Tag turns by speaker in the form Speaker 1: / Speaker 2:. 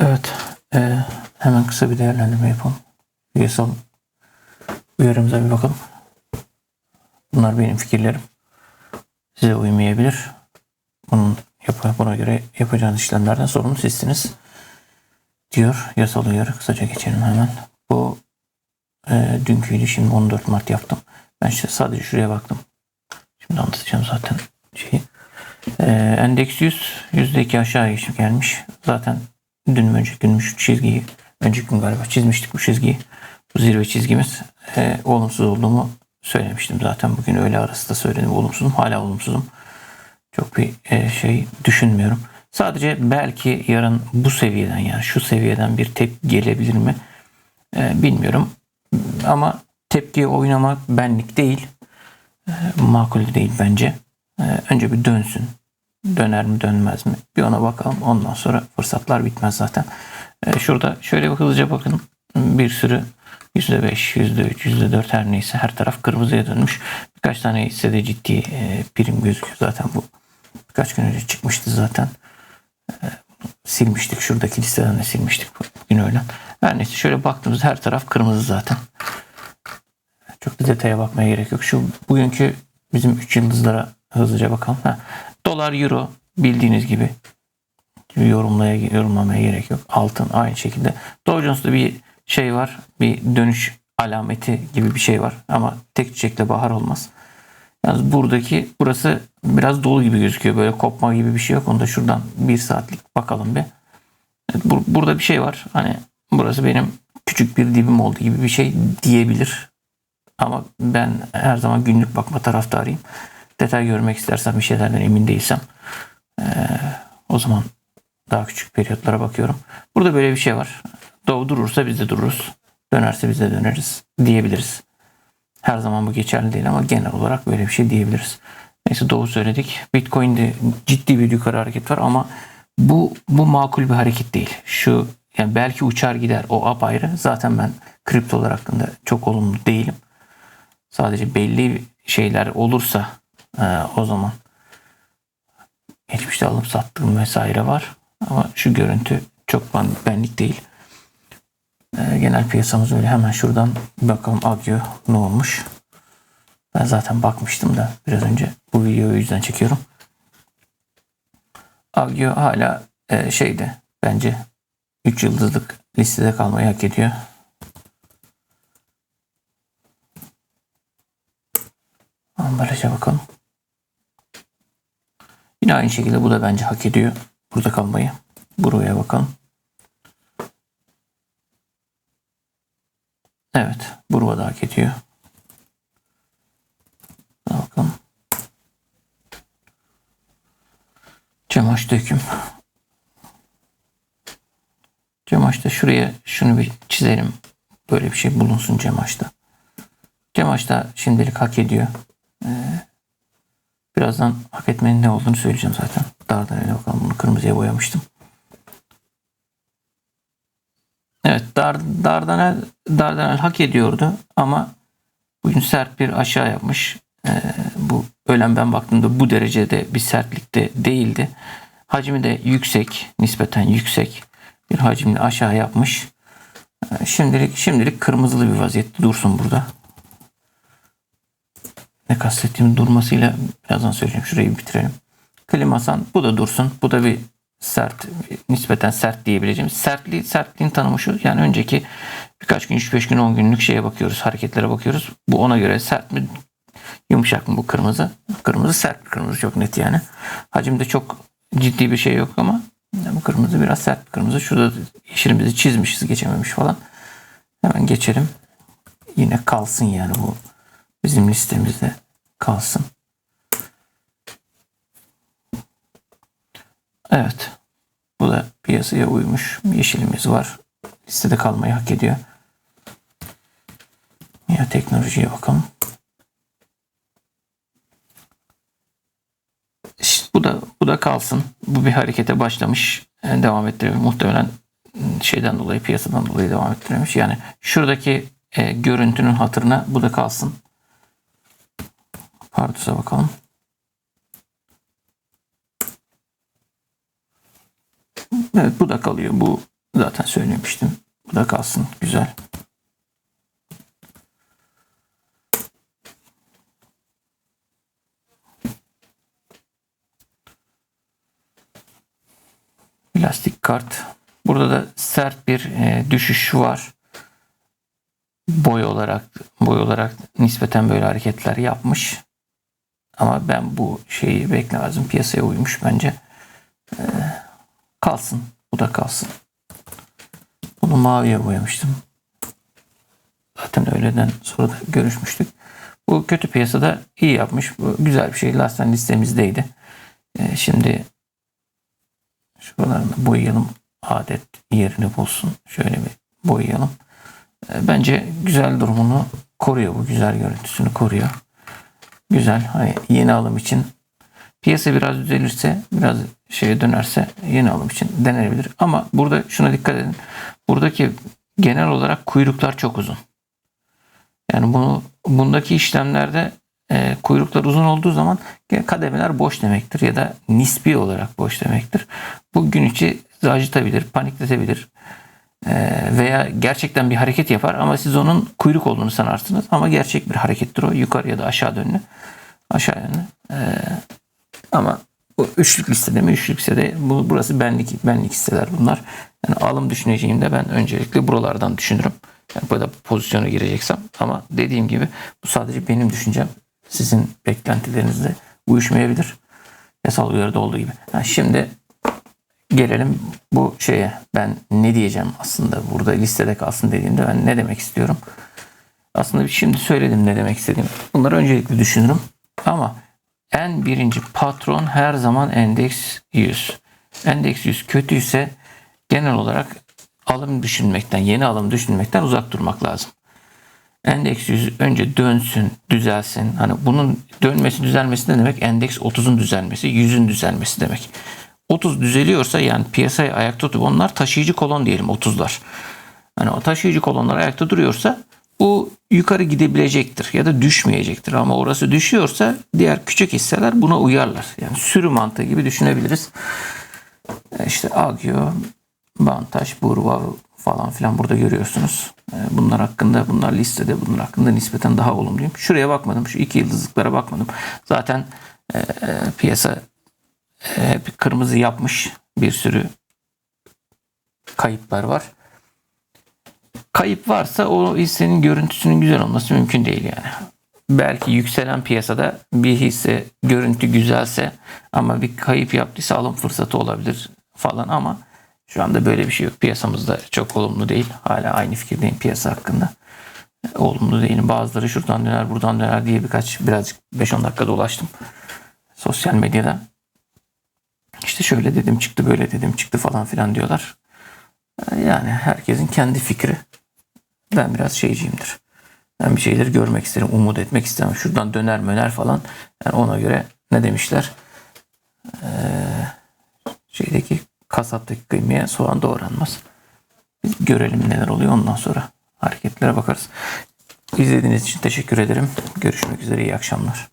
Speaker 1: Evet. e, hemen kısa bir değerlendirme yapalım. Yasal uyarımıza bir bakalım. Bunlar benim fikirlerim. Size uymayabilir. Bunun yap buna göre yapacağınız işlemlerden sorumlu sizsiniz. Diyor yasal uyarı. Kısaca geçelim hemen. Bu e, dünküydü. Şimdi 14 Mart yaptım. Ben işte sadece şuraya baktım. Şimdi anlatacağım zaten şeyi. E, endeks 100 %2 aşağı geçip gelmiş. Zaten dün mü önceki gün şu çizgiyi önceki gün galiba çizmiştik bu çizgiyi. Bu zirve çizgimiz e, olumsuz olduğumu söylemiştim zaten. Bugün öğle arası da söyledim. Olumsuzum. Hala olumsuzum. Çok bir e, şey düşünmüyorum. Sadece belki yarın bu seviyeden yani şu seviyeden bir tepki gelebilir mi? E, bilmiyorum. Ama tepkiye oynamak benlik değil. E, makul değil bence. E, önce bir dönsün. Döner mi dönmez mi? Bir ona bakalım. Ondan sonra fırsatlar bitmez zaten. E, şurada şöyle bir hızlıca bakın. Bir sürü %5, %3, %4 her neyse her taraf kırmızıya dönmüş. Birkaç tane hissede ciddi e, prim gözüküyor zaten bu. Birkaç gün önce çıkmıştı zaten. E, silmiştik. Şuradaki listeden de silmiştik bugün öğlen. Her neyse şöyle baktığımız her taraf kırmızı zaten. Çok da detaya bakmaya gerek yok. Şu bugünkü bizim 3 yıldızlara hızlıca bakalım. Ha, dolar, euro bildiğiniz gibi yorumlaya yorumlamaya gerek yok. Altın aynı şekilde. Dow Jones'ta bir şey var. Bir dönüş alameti gibi bir şey var. Ama tek çiçekle bahar olmaz. Yalnız buradaki burası biraz dolu gibi gözüküyor. Böyle kopma gibi bir şey yok. Onu da şuradan bir saatlik bakalım bir. Evet, bur- burada bir şey var. Hani burası benim küçük bir dibim oldu gibi bir şey diyebilir. Ama ben her zaman günlük bakma taraftarıyım. Detay görmek istersem bir şeylerden emin değilsem eee, o zaman daha küçük periyotlara bakıyorum. Burada böyle bir şey var. Doğu durursa biz de dururuz. Dönerse biz de döneriz diyebiliriz. Her zaman bu geçerli değil ama genel olarak böyle bir şey diyebiliriz. Neyse Doğu söyledik. Bitcoin'de ciddi bir yukarı hareket var ama bu bu makul bir hareket değil. Şu yani belki uçar gider o apayrı. Zaten ben kriptolar hakkında çok olumlu değilim. Sadece belli şeyler olursa e, o zaman geçmişte alıp sattığım vesaire var. Ama şu görüntü çok ben, benlik değil. E, genel piyasamız öyle. Hemen şuradan bakalım Agio ne olmuş. Ben zaten bakmıştım da biraz önce bu videoyu yüzden çekiyorum. Agio hala e, şeyde bence 3 yıldızlık listede kalmayı hak ediyor. Ambalaja bakalım. Yine aynı şekilde bu da bence hak ediyor burada kalmayı. Buraya bakalım. Evet. Burma da hak ediyor. Bakalım. Cemaş döküm. Cemaş'ta şuraya şunu bir çizelim. Böyle bir şey bulunsun Cemaş'ta. Cemaş'ta şimdilik hak ediyor. Ee, birazdan hak etmenin ne olduğunu söyleyeceğim zaten. Dardanel'e bakalım. Bunu kırmızıya boyamıştım. Evet Dar, Dardanel, Dardanel hak ediyordu ama bugün sert bir aşağı yapmış. Ee, bu öğlen ben baktığımda bu derecede bir sertlikte değildi. Hacmi de yüksek, nispeten yüksek bir hacimle aşağı yapmış. Ee, şimdilik şimdilik kırmızılı bir vaziyette dursun burada. Ne kastettiğim durmasıyla birazdan söyleyeceğim. Şurayı bitirelim. Klimasan bu da dursun. Bu da bir sert, nispeten sert diyebileceğimiz. Sertliği, sertliğin tanımı şu. Yani önceki birkaç gün, 3-5 gün, 10 günlük şeye bakıyoruz. Hareketlere bakıyoruz. Bu ona göre sert mi, yumuşak mı bu kırmızı? Kırmızı sert bir kırmızı çok net yani. Hacimde çok ciddi bir şey yok ama bu kırmızı biraz sert bir kırmızı. Şurada yeşilimizi çizmişiz, geçememiş falan. Hemen geçelim. Yine kalsın yani bu bizim listemizde kalsın. Evet. Bu da piyasaya uymuş. Yeşilimiz var. Listede kalmayı hak ediyor. Ya teknolojiye bakalım. İşte bu da bu da kalsın. Bu bir harekete başlamış. Yani devam ettiriyor. Muhtemelen şeyden dolayı piyasadan dolayı devam ettiremiş. Yani şuradaki e, görüntünün hatırına bu da kalsın. Pardus'a bakalım. Evet bu da kalıyor. Bu zaten söylemiştim. Bu da kalsın. Güzel. Plastik kart. Burada da sert bir e, düşüş var. Boy olarak boy olarak nispeten böyle hareketler yapmış. Ama ben bu şeyi beklemezdim. Piyasaya uymuş bence. E, kalsın. Bu da kalsın. Bunu maviye boyamıştım. Zaten öğleden sonra da görüşmüştük. Bu kötü piyasada iyi yapmış. Bu güzel bir şey. Lasten listemizdeydi. E, şimdi şuralarını boyayalım. Adet yerini bulsun. Şöyle bir boyayalım. E, bence güzel durumunu koruyor. Bu güzel görüntüsünü koruyor. Güzel. Hani yeni alım için piyasa biraz düzelirse, biraz şeye dönerse yeni alım için denenebilir. Ama burada şuna dikkat edin. Buradaki genel olarak kuyruklar çok uzun. Yani bunu bundaki işlemlerde e, kuyruklar uzun olduğu zaman kademeler boş demektir ya da nispi olarak boş demektir. Bu gün içi acıtabilir, panikletebilir veya gerçekten bir hareket yapar ama siz onun kuyruk olduğunu sanarsınız ama gerçek bir harekettir o yukarı ya da aşağı yönlü aşağı yönlü e, ama bu üçlük listede mi üçlük listede bu, burası benlik benlik hisseler bunlar. Yani alım düşüneceğimde ben öncelikle buralardan düşünürüm. Yani burada pozisyona gireceksem ama dediğim gibi bu sadece benim düşüncem. Sizin beklentilerinizle uyuşmayabilir. Yasal uyarıda olduğu gibi. Yani şimdi gelelim bu şeye. Ben ne diyeceğim aslında burada listede kalsın dediğimde ben ne demek istiyorum? Aslında şimdi söyledim ne demek istediğimi. Bunları öncelikle düşünürüm. Ama en birinci patron her zaman endeks 100. Endeks 100 kötüyse genel olarak alım düşünmekten, yeni alım düşünmekten uzak durmak lazım. Endeks 100 önce dönsün, düzelsin. Hani bunun dönmesi, düzelmesi ne demek? Endeks 30'un düzelmesi, 100'ün düzelmesi demek. 30 düzeliyorsa yani piyasayı ayakta tutup onlar taşıyıcı kolon diyelim 30'lar. Hani o taşıyıcı kolonlar ayakta duruyorsa bu yukarı gidebilecektir ya da düşmeyecektir. Ama orası düşüyorsa diğer küçük hisseler buna uyarlar. Yani sürü mantığı gibi düşünebiliriz. E İşte Agio, Bantaş, Burva falan filan burada görüyorsunuz. E, Bunlar hakkında, bunlar listede, bunlar hakkında nispeten daha olumluyum. Şuraya bakmadım, şu iki yıldızlıklara bakmadım. Zaten e, e, piyasa e, kırmızı yapmış bir sürü kayıplar var. Kayıp varsa o hissenin görüntüsünün güzel olması mümkün değil yani. Belki yükselen piyasada bir hisse görüntü güzelse ama bir kayıp yaptıysa alım fırsatı olabilir falan ama şu anda böyle bir şey yok. Piyasamızda çok olumlu değil. Hala aynı fikirdeyim piyasa hakkında. Olumlu değilim. Bazıları şuradan döner buradan döner diye birkaç birazcık 5-10 dakika dolaştım. Sosyal medyada. İşte şöyle dedim çıktı böyle dedim çıktı falan filan diyorlar. Yani herkesin kendi fikri. Ben biraz şeyciyimdir. Ben bir şeyleri görmek isterim, umut etmek istemem. Şuradan döner möner falan. Yani ona göre ne demişler? Ee, şeydeki kasaptaki kıymaya soğan doğranmaz. Biz görelim neler oluyor ondan sonra hareketlere bakarız. İzlediğiniz için teşekkür ederim. Görüşmek üzere iyi akşamlar.